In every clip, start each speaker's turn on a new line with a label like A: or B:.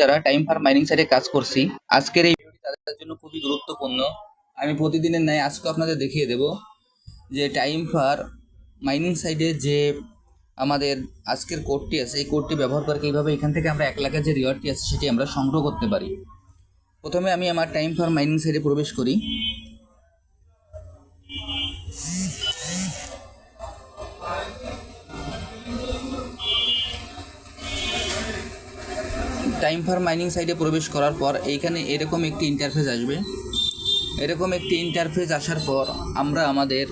A: যারা time fur mining সাইটে কাজ করছি, আজকের এই ভিডিওটি তাদের জন্য খুবই গুরুত্বপূর্ণ। আমি প্রতিদিনের ন্যায় আজকে আপনাদের দেখিয়ে দেব যে টাইম ফার মাইনিং সাইটে যে আমাদের আজকের কোডটি আছে, এই কোডটি ব্যবহার করে কীভাবে এখান থেকে আমরা এক লাখের যে রিওয়ার্ডটি আছে সেটি আমরা সংগ্রহ করতে পারি। প্রথমে আমি আমার টাইম ফার মাইনিং সাইটে প্রবেশ করি। টাইম ফার মাইনিং সাইটে প্রবেশ করার পর এইখানে এরকম একটি ইন্টারফেস আসবে। এরকম একটি ইন্টারফেস আসার পর আমরা আমাদের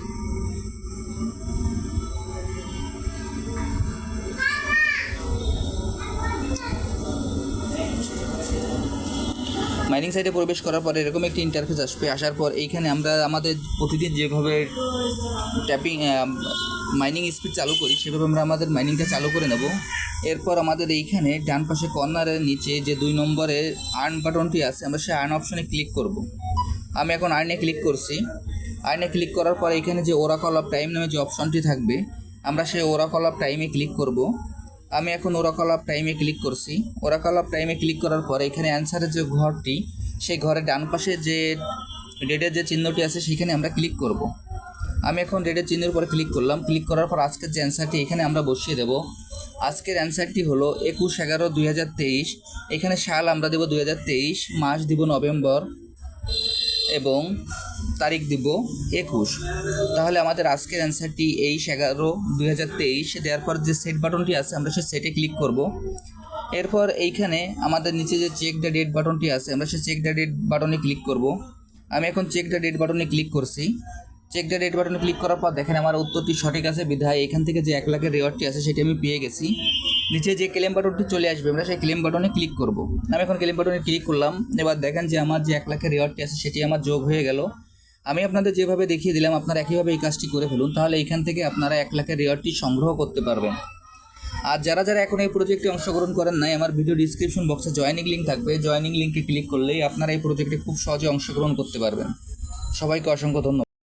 A: মাইনিং সাইটে প্রবেশ করার পর এরকম একটি ইন্টারফেস আসবে। আসার পর এইখানে আমরা আমাদের প্রতিদিন যেভাবে ট্যাপিং মাইনিং স্পিড চালু করি, সেভাবে আমরা আমাদের মাইনিংটা চালু করে নেব। এরপর আমাদের এইখানে ডান পাশে কর্নারের নিচে যে দুই নম্বরে আর্ন বাটনটি আছে, আমরা সেই আর্ন অপশনে ক্লিক করব। আমি এখন আর্নে ক্লিক করছি। আর্নে ক্লিক করার পর এখানে যে ওরাকল অফ টাইম নামে যে অপশনটি থাকবে, আমরা সেই ওরাকল অফ টাইমে ক্লিক করব। আমি এখন ওরাকল অফ টাইমে ক্লিক করছি। ওরাকল অফ টাইমে ক্লিক করার পর এখানে অ্যান্সারের যে ঘরটি, সেই ঘরের ডান পাশে যে ডেটের যে চিহ্নটি আছে, সেখানে আমরা ক্লিক করব। আমি এখন ডেটের চিহ্নের উপরে ক্লিক করলাম। ক্লিক করার পর আজকের যে অ্যান্সারটি এখানে আমরা বসিয়ে দেব। আজকের অ্যান্সারটি হলো একুশ এগারো দুই এখানে সাল আমরা দেবো দুই মাস দিব নভেম্বর এবং তারিখ দিব একুশ। তাহলে আমাদের আজকের অ্যান্সারটি এইশ এগারো দুই হাজার তেইশ। দেওয়ার পর যে সেট বাটনটি আছে, আমরা সেই সেটে ক্লিক করব। এরপর এইখানে আমাদের নিচে যে চেক দ্য ডেট বাটনটি আছে, আমরা সেই চেক দ্য ডেট বাটনে ক্লিক করব। আমি এখন চেক দ্য ডেট বাটনে ক্লিক করছি। চেক দ্য ডেট বাটনে ক্লিক করার পর দেখেন আমার উত্তরটি সঠিক আছে। বিধায় এখান থেকে যে এক লাখের রেওয়ার্ডটি আছে সেটি আমি পেয়ে গেছি। নিচে যে ক্লেম বাটনটি চলে আসবে, আমরা সেই ক্লেম বাটনে ক্লিক করব। আমি এখন ক্লেম বাটনে ক্লিক করলাম। এবার দেখেন যে আমার যে এক লাখের রেওয়ার্ডটি আছে সেটি আমার যোগ হয়ে গেল। আমি আপনাদের যেভাবে দেখিয়ে দিলাম, আপনারা একইভাবে এই কাজটি করে ফেলুন, তাহলে এখান থেকে আপনারা এক লাখের রেওয়ার্ডটি সংগ্রহ করতে পারবেন। আর যারা যারা এখন এই প্রজেক্টে অংশগ্রহণ করেন নাই, আমার ভিডিও ডিসক্রিপশন বক্সে জয়েনিং লিঙ্ক থাকবে। জয়েনিং লিঙ্কে ক্লিক করলেই আপনারা এই প্রজেক্টে খুব সহজে অংশগ্রহণ করতে পারবেন। সবাইকে অসংখ্য ধন্যবাদ।